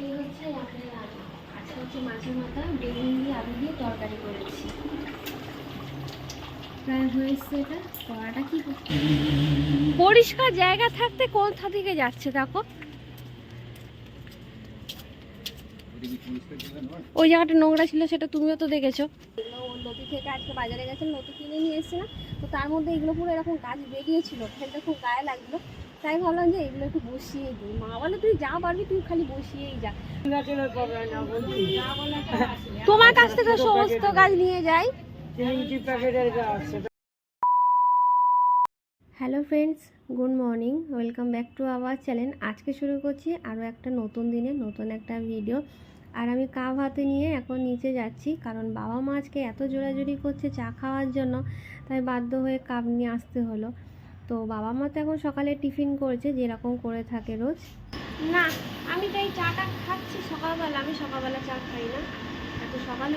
এই হচ্ছে রাতের রান্না আজকে হচ্ছে মাছের মাথা বেগুন দিয়ে আলু দিয়ে তরকারি করেছি। প্রায় হয়ে কি পরিষ্কার জায়গা থাকতে কোথা থেকে যাচ্ছে দেখো? ওই জায়গাটা নোংরা ছিল, সেটা তুমিও তো দেখেছ। নদী থেকে আজকে বাজারে গেছে, নদী কিনে নিয়ে এসেছিলাম তো তার মধ্যে এগুলো পুরো এরকম গাছ বেরিয়েছিল ফেলতে খুব গায়ে লাগল। তাই ভাবলাম যে এগুলো একটু বসিয়ে দিই। মা বলে, তুই যা পারবি, তুই খালি বসিয়েই যা। তোমার কাছ থেকে সমস্ত কাজ নিয়ে যাই। Hello friends good morning welcome back to our channel আজকে শুরু করছি আরও একটা নতুন দিনে, নতুন একটা ভিডিও আর আমি কাপ হাতে নিয়ে এখন নিচে যাচ্ছি, কারণ বাবা মা আজকে এত জোরাজুরি করছে চা খাওয়ার জন্য, তাই বাধ্য হয়ে কাপ নিয়ে আসতে হলো। তো বাবা মা তো এখন সকালে টিফিন করেছে, যেরকম করে থাকে রোজ। না, আমি তো এই চাটা খাচ্ছি সকালবেলা, আমি সকালবেলা চা খাই না। এত সকালে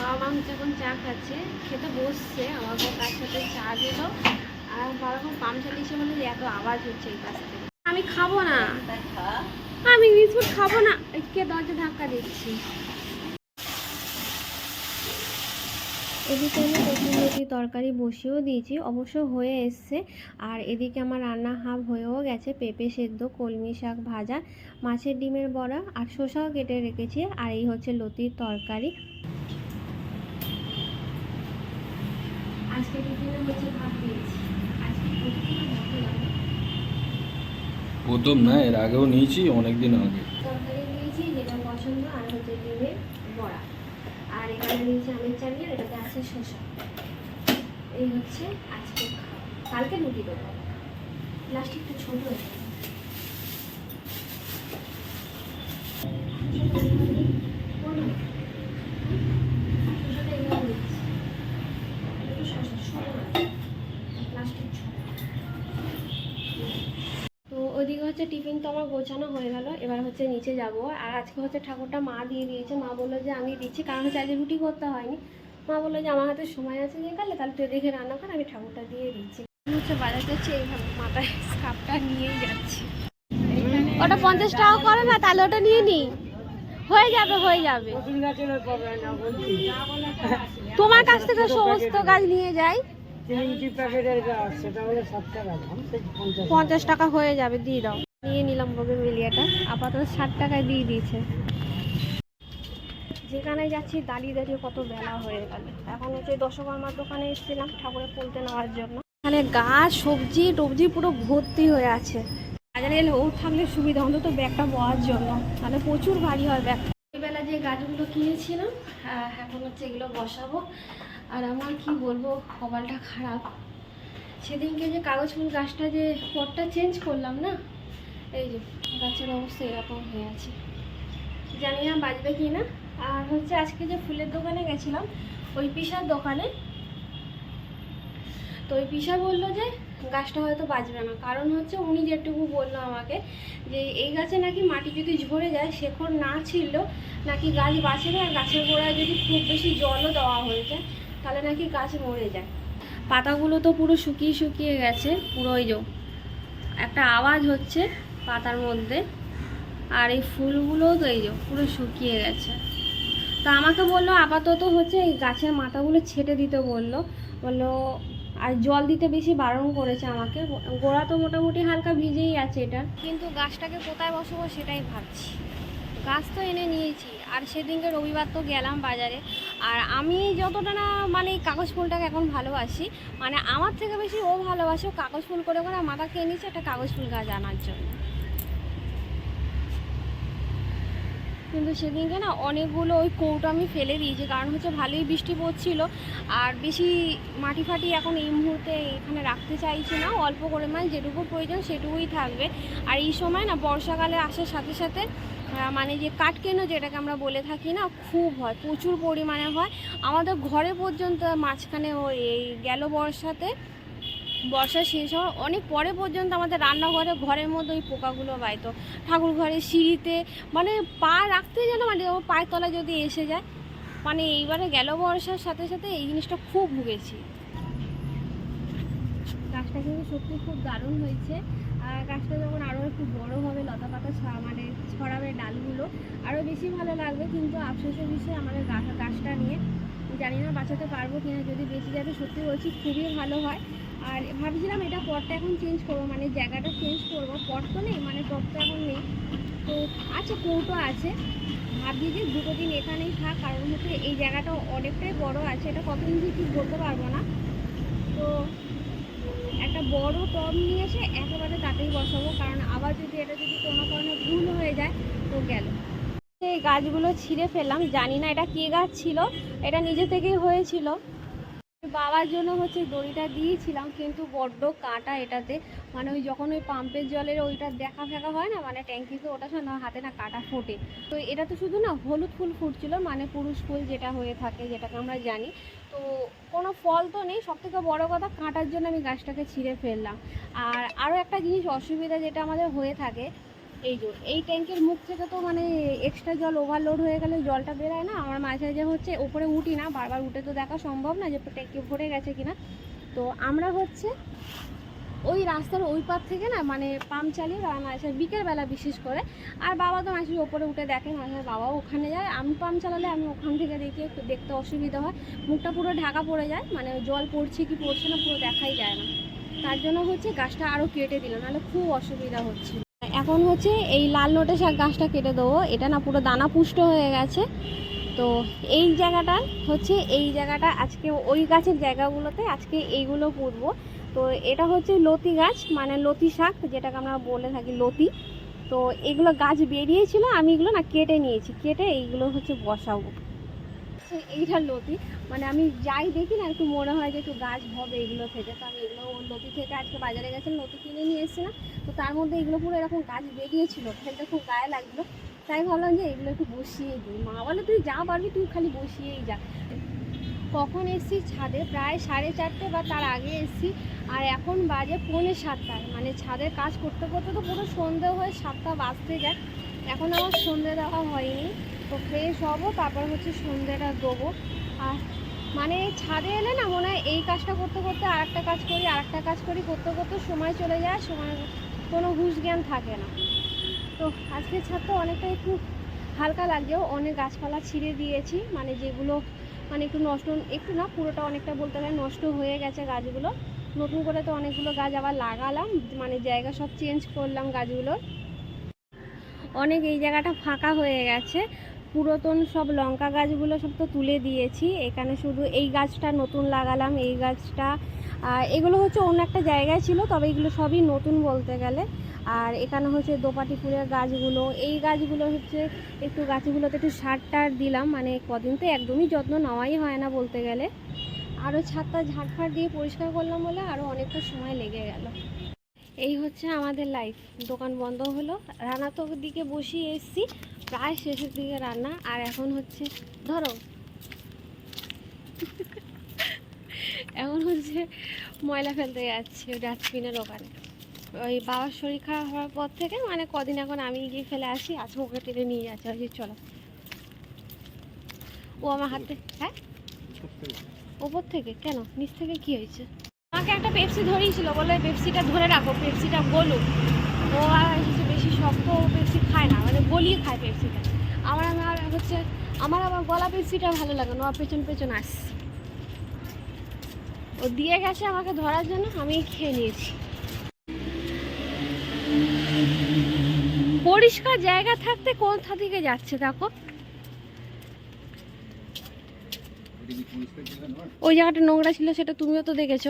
বাবা মা হচ্ছে এখন চা খাচ্ছে, খেতে বসছে, আমার আমাকে তার সাথে চা দিল, আর বাবা এখন পাম চালিয়েছে বলে যে এত আওয়াজ হচ্ছে এই পাশ থেকে। আমি খাব না। আমি বিস্কুট খাব না। কে দরজা ধাক্কা দিচ্ছি। এদিকে আমি কচুর লতি তরকারি বসিয়েও দিয়েছি অবশ্য হয়ে এসছে। আর এদিকে আমার রান্না হাফ হয়েও গেছে পেঁপে সেদ্ধ কলমি শাক ভাজা মাছের ডিমের বড়া আর শসাও কেটে রেখেছি। আর এই হচ্ছে লতির তরকারি। আজকে টিফিনে হচ্ছে ভাত দিয়েছি। আজকে। প্রথম না। এর আগেও নিয়েছি অনেক দিন আগে। তরকারি দিয়েছি যেটা পছন্দ আর হচ্ছে ডিমের বড়া। আর এখানে নিয়েছি আমের চাটনি আর এটাতে আছে শসা। এই হচ্ছে আজকে কালকে রুটি দেবো। লাস্ট একটু ছোট হয়ে গেছে। বলো। শসাটা এভাবে দিচ্ছি। একটু শসা, ছোট না। প্লাস্টিক ছোট। তো ওইদিকে হচ্ছে টিফিন তো আমার গোছানো হয়ে গেল। এবার হচ্ছে নিচে যাব। আর আজকে হচ্ছে ঠাকুরটা মা দিয়ে দিয়েছে। মা বলল যে আমি দিচ্ছি। কারণ হচ্ছে আজকে রুটি করতে হয়নি। মা বলল যে আমার হাতে সময় আছে যে কালে তাহলে তুই দেখে রান্না কর আমি ঠাকুরটা দিয়ে দিচ্ছি। হচ্ছে বাজার যাচ্ছি এইভাবে মাথায় স্কাপটা নিয়েই যাচ্ছি। ওটা পঞ্চাশ টাকা করে না তাহলে ওটা নিয়ে নি। হয়ে যাবে হয়ে যাবে। তোমার কাছ থেকে সমস্ত গাছ নিয়ে যাই। পঞ্চাশ টাকা হয়ে যাবে দিয়ে দাও। নিয়ে নিলাম বগের মিলিয়াটা আপাতত ষাট টাকায় দিয়ে দিয়েছে। যেখানে যাচ্ছি দাঁড়িয়ে দাঁড়িয়ে কত বেলা হয়ে গেল। এখন হচ্ছে দশকর্মার দোকানে এসেছিলাম ঠাকুরের ফুলতে নেওয়ার জন্য। এখানে গাছ সবজি টবজি পুরো ভর্তি হয়ে আছে। বাজারে এলে ও থাকলে সুবিধা অন্তত ব্যাগটা বওয়ার জন্য। তাহলে প্রচুর ভারী হয় ব্যাগ। বেলা যে গাছগুলো কিনেছিলাম আহ, এখন হচ্ছে এগুলো বসাবো। আর আমার কি বলব কপালটা খারাপ। সেদিনকে যে কাগজ ফুল গাছটা যে পটটা চেঞ্জ করলাম না এই যে, গাছের অবস্থা এরকম হয়ে আছে। জানি না বাজবে কি না। আর হচ্ছে আজকে যে ফুলের দোকানে গেছিলাম, ওই পিসার দোকানে। তো ওই পিসা বলল যে, গাছটা হয়তো বাজবে না। কারণ হচ্ছে উনি যেটুকু বলল আমাকে, যে এই গাছে নাকি মাটি যদি ঝরে যায়, শেকড় না ছিল নাকি গাছ বাঁচে না, আর গাছের গোড়ায় যদি খুব বেশি জলও দেওয়া হয়ে যায়, তাহলে নাকি গাছ মরে যায়। পাতাগুলো তো পুরো শুকিয়ে শুকিয়ে গেছে, পুরো ওই একটা আওয়াজ হচ্ছে। পাতার মধ্যে। আর এই ফুলগুলোও তো এই যে পুরো শুকিয়ে গেছে। তা আমাকে বলল, আপাতত হচ্ছে এই গাছের মাথাগুলো ছেটে দিতে বলল। বলল, আর জল দিতে বেশি বারণ করেছে আমাকে। গোড়া তো মোটামুটি হালকা ভিজেই আছে এটা। কিন্তু গাছটাকে কোথায় বসাবো সেটাই ভাবছি। গাছ তো এনে নিয়েছি। আর সেদিনকে রবিবার তো গেলাম বাজারে। আর আমি যতটা না মানে কাগজ ফুলটাকে এখন ভালোবাসি মানে আমার থেকে বেশি ও ভালোবাসে কাগজ ফুল করে করে মাথা খেয়ে নিচ্ছে একটা কাগজ ফুল গাছ আনার জন্য। কিন্তু সেদিনকে না অনেকগুলো ওই কৌটো আমি ফেলে দিয়েছি, কারণ হচ্ছে ভালোই বৃষ্টি পড়ছিল। আর বেশি মাটি ফাটি এখন এই মুহূর্তে এখানে রাখতে চাইছি না, অল্প পরিমাণ যেটুকু প্রয়োজন সেটুকুই থাকবে। আর এই সময় না বর্ষাকালে আসার সাথে সাথে মানে যে কাঠকেনো যেটাকে আমরা বলে থাকি না, খুব হয়, প্রচুর পরিমাণে হয়। আমাদের ঘরে পর্যন্ত মাঝখানে ওই গেল বর্ষাতে বর্ষা শেষ হওয়ার অনেক পরে পর্যন্ত আমাদের রান্নাঘরে, ঘরের মধ্যে ওই পোকাগুলো বাইতো। ঠাকুর ঘরে সিঁড়িতে মানে পা রাখতে যেন মানে পায়ের তলায় যদি এসে যায় মানে এইবারে গেল বর্ষার সাথে সাথে এই জিনিসটা খুব ভুগেছি। গাছটা কিন্তু সত্যি খুব দারুণ হয়েছে। আর গাছটা যখন আরও একটু বড় হবে, লতা পাতা মানে ছড়াবে ডালগুলো আরও বেশি ভালো লাগবে। কিন্তু আফসোসের বিষয় আমাদের গাছটা নিয়ে। জানি না বাঁচাতে পারব কিনা, যদি বেঁচে যাবে, সত্যি বলছি খুবই ভালো হয়। আর ভাবছিলাম এটা পটটা এখন চেঞ্জ করব মানে জায়গাটা চেঞ্জ করব, পট তো নেই মানে তো এখন নেই। তো আছে কৌটো আছে। ভাবছি যে দুটো দিন এখানেই থাক, কারণ হচ্ছে এই জায়গাটা অনেকটাই বড় আছে, এটা কত ইঞ্চি ঠিক বলতে পারব না। তো একটা বড় টব নিয়ে এসে একেবারে তাতেই বসাবো, কারণ আবার যদি এটা যদি কোনো কারণে ভুল হয়ে যায়, তো গেল। এই গাছগুলো ছিঁড়ে ফেললাম, জানি না এটা কে গাছ ছিল, এটা নিজে থেকেই হয়েছিল। বাবার জন্য হচ্ছে দড়িটা দিয়েছিলাম, কিন্তু বড্ড কাঁটা এটাতে। মানে ওই যখন ওই পাম্পের জলের ওইটা দেখা ফেকা হয় না মানে ট্যাঙ্কিতে ওটা না, হাতে না কাটা ফোটে। তো এটা তো শুধু না, হলুদ ফুল ফুটছিল মানে পুরুষ ফুল যেটা হয়ে থাকে, যেটাকে আমরা জানি। তো কোনো ফল তো নেই সব থেকে বড়ো কথা কাঁটার জন্য আমি গাছটাকে ছিঁড়ে ফেললাম। আর আরও একটা জিনিস অসুবিধা যেটা আমাদের হয়ে থাকে এই যে, এই ট্যাঙ্কের মুখ থেকে তো মানে এক্সট্রা জল ওভারলোড হয়ে গেলে জলটা বেরোয় না। আমার মাঝে মাঝে হচ্ছে ওপরে উঠি না, বারবার উঠে তো দেখা সম্ভব না যে ট্যাঙ্কি ভরে গেছে কিনা। তো আমরা হচ্ছে ওই রাস্তার ওই পার থেকে না মানে পাম্প চালিয়ে রান্না আসে বিকেলবেলা বিশেষ করে। আর বাবা তো মাসির ওপরে উঠে দেখে মাসের বাবাও ওখানে যায়। আমি পাম্প চালালে আমি ওখান থেকে দেখি, একটু দেখতে অসুবিধা হয়। মুখটা পুরো ঢাকা পড়ে যায় মানে জল পড়ছে কি পড়ছে না পুরো দেখাই যায় না। তার জন্য হচ্ছে গাছটা আরও কেটে দিল, নাহলে খুব অসুবিধা হচ্ছিল। এখন হচ্ছে এই লাল নোটে শাক গাছটা কেটে দেবো। এটা না পুরো দানা পুষ্ট হয়ে গেছে। তো এই জায়গাটা হচ্ছে, এই জায়গাটা আজকে, ওই গাছের জায়গাগুলোতে আজকে এইগুলো পুঁতবো। তো এটা হচ্ছে লতি গাছ মানে লতি শাক, যেটাকে আমরা বলে থাকি লতি। তো এগুলো গাছ বেরিয়েছিল, আমি এগুলো না কেটে নিয়েছি। কেটে এইগুলো হচ্ছে বসাবো। তো এইটা লতি। মানে আমি যাই দেখি না, একটু মনে হয় যে একটু গাছ হবে এগুলো থেকে। তো আমি এগুলো লতি থেকে আজকে বাজারে গেছিলাম, লতি কিনে নিয়ে এসেছিলাম। তো তার মধ্যে এগুলো পুরো এরকম গাছ বেরিয়েছিল ফেলতে খুব গায়ে লাগল তাই ভাবলাম যে এগুলো একটু বসিয়ে দিই। মা বলে, তুই যা পারবি, তুই খালি বসিয়েই যা। কখন এসছি ছাদে, প্রায় সাড়ে চারটে বা তার আগে এসছি। আর এখন বাজে পৌনে সাতটায় মানে ছাদের কাজ করতে করতে তো পুরো সন্ধে হয়ে সাতটা বাজতে যায়। এখন আমার সন্ধে দেওয়া হয়নি। তো ফ্রেশ হব, তারপর হচ্ছে সন্ধেটা দেবো। আর মানে ছাদে এলে না মনে হয় এই কাজটা করতে করতে আর একটা কাজ করি আর একটা কাজ করি, করতে করতে সময় চলে যায় সময় কোনো হুশ জ্ঞান থাকে না। তো আজকে ছাদটা অনেকটা একটু হালকা লাগছেও অনেক গাছপালা ছিঁড়ে দিয়েছি মানে যেগুলো মানে একটু নষ্ট, একটু না, পুরোটা অনেকটা বলতে গেলে নষ্ট হয়ে গেছে গাছগুলো। নতুন করে তো অনেকগুলো গাছ আবার লাগালাম মানে জায়গা সব চেঞ্জ করলাম গাছগুলোর। অনেক এই জায়গাটা ফাঁকা হয়ে গেছে। পুরাতন সব লঙ্কা গাছগুলো সব তো তুলে দিয়েছি। এখানে শুধু এই গাছটা নতুন লাগালাম, এই গাছটা এগুলো হচ্ছে অন্য একটা জায়গায় ছিল, তবে এগুলো সবই নতুন বলতে গেলে। আর এখানে হচ্ছে দোপাটি ফুলের গাছগুলো, এই গাছগুলো হচ্ছে একটু গাছগুলোতে একটু সার টার দিলাম মানে কদিন তো একদমই যত্ন নেওয়াই হয় না বলতে গেলে। আরও ছাদটা ঝাড়ফাড় দিয়ে পরিষ্কার করলাম বলে আরও অনেকটা সময় লেগে গেল। এই হচ্ছে আমাদের লাইফ দোকান বন্ধ হলো। রান্না তো দিকে বসিয়ে এসেছি। প্রায় শেষের দিকে রান্না। আর এখন হচ্ছে, ধরো। এখন হচ্ছে ময়লা ফেলতে যাচ্ছি ডাস্টবিনের ওখানে। ওই বাবার শরীর খারাপ হওয়ার পর থেকে মানে কদিন এখন আমি গিয়ে ফেলে আসি আজকে ওকে টেনে নিয়ে যাচ্ছে। ওই চলো। ও আমার হাতে হ্যাঁ? ওপর থেকে, কেন? নিচ থেকে কি হয়েছে? আমাকে একটা পেপসি ধরিয়েছিল বলে পেপসিটা ধরে রাখো পেপসিটা গলুক। ও আর হচ্ছে বেশি শক্ত পেপসি খায় না মানে গলিয়ে খায় পেপসিটা আমার আমার হচ্ছে, আমার আবার গলা পেপসিটা ভালো লাগে না পেছন পেছন আস। ও দিয়ে গেছে আমাকে ধরার জন্য, আমি খেয়ে নিয়েছি। পরিষ্কার জায়গা থাকতে কোথা থেকে যাচ্ছে, দেখো? ওই জায়গাটা নোংরা ছিল, সেটা তুমিও তো দেখেছ।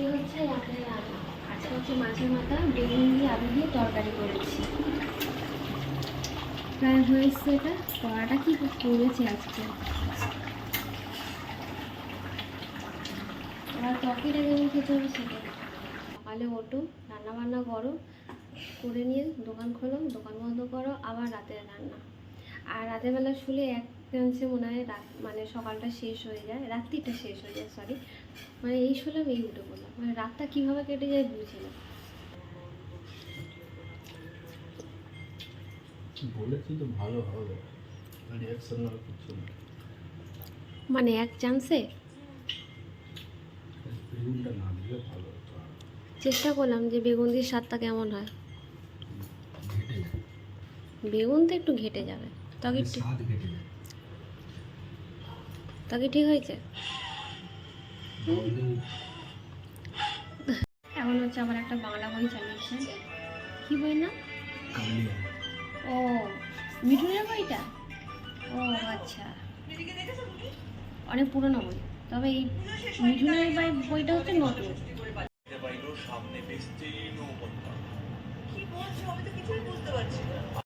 এই হচ্ছে রাতের রান্না আজকে হচ্ছে মাছের মাথা বেগুন দিয়ে আলু দিয়ে তরকারি করেছি প্রায় হয়েছে এটা কড়াটা কি করেছি আজকে এবার তরকারিটা যেমন খেতে হবে সেটা সকালে রান্না বান্না করো করে নিয়ে দোকান খোলো দোকান বন্ধ করো আবার রাতের রান্না আর রাতের বেলা শুলে এক চান্সে মনে হয় রাত মানে সকালটা শেষ হয়ে যায় রাত্রিটা শেষ হয়ে যায় সরি মানে এই শুলাম এই উঠে পড়লাম মানে রাতটা কীভাবে কেটে যায় বুঝি না। বলেছি তো ভালো হবে রিয়াকশন আর কিছু না মানে এক চান্সে বেগুনটা না দিলে ভালো হতো চেষ্টা করলাম যে বেগুন দিয়ে স্বাদটা কেমন হয়। বেগুন তো একটু ঘেটে যাবে। তবে একটু স্বাদ ঘেটে যায়। তবে ঠিক হয়েছে? এখন হচ্ছে আমার একটা বাংলা বই চালিয়েছে। কি বই না? ও মিঠুনের বইটা? ও আচ্ছা। অনেক পুরনো বই। তবে এই মিঠুনের বই- বইটা হচ্ছে নতুন।